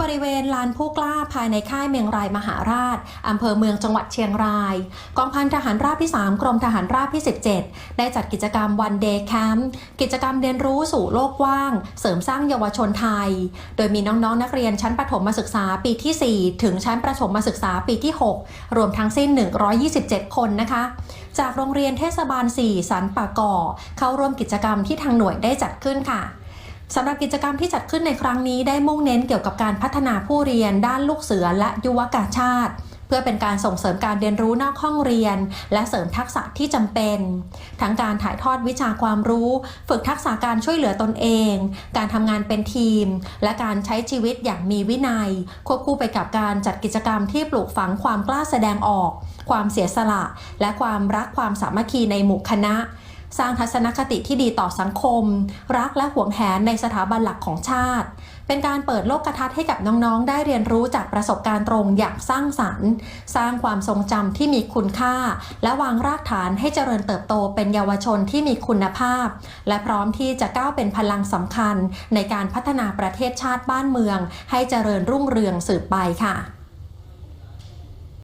บริเวณลานผู้กล้าภายในค่ายเมียงรายมหาราช อำเภอเมืองจังหวัดเชียงราย กองพันทหารราบที่ 3 กรมทหารราบที่ 17 ได้จัดกิจกรรมวันเดย์แคมป์กิจกรรมเรียนรู้สู่โลกกว้าง เสริมสร้างเยาวชนไทย โดยมีน้องๆนนักเรียนชั้นประถมศึกษาปีที่ 4 ถึงชั้นประถมศึกษาปีที่ 6 รวมทั้งสิ้น 127 คนนะคะ จากโรงเรียนเทศบาล 4 สันป่าก่อเข้าร่วมกิจกรรมที่ทางหน่วยได้จัดขึ้นค่ะ สำหรับกิจกรรมที่จัดขึ้นในครั้งนี้ได้มุ่งเน้นเกี่ยวกับการพัฒนาผู้เรียนด้านลูกเสือและยุวกาชาติ เพื่อเป็นการส่งเสริมการเรียนรู้นอกห้องเรียน และเสริมทักษะที่จำเป็น ทั้งการถ่ายทอดวิชาความรู้ ฝึกทักษะการช่วยเหลือตนเอง การทำงานเป็นทีม และการใช้ชีวิตอย่างมีวินัย ควบคู่ไปกับการจัดกิจกรรมที่ปลูกฝังความกล้าแสดงออก ความเสียสละ และความรักความสามัคคีในหมู่คณะ สร้างทัศนคติที่ดีต่อสังคม รักและหวงแหนในสถาบันหลักของชาติ เป็นการเปิดโลกทัศน์ให้กับน้องๆ ได้เรียนรู้จากประสบการณ์ตรงอย่างสร้างสรรค์ สร้างความทรงจำที่มีคุณค่า และวางรากฐานให้เจริญเติบโตเป็นเยาวชนที่มีคุณภาพ และพร้อมที่จะก้าวเป็นพลังสำคัญ ในการพัฒนาประเทศชาติบ้านเมือง ให้เจริญรุ่งเรืองสืบไปค่ะ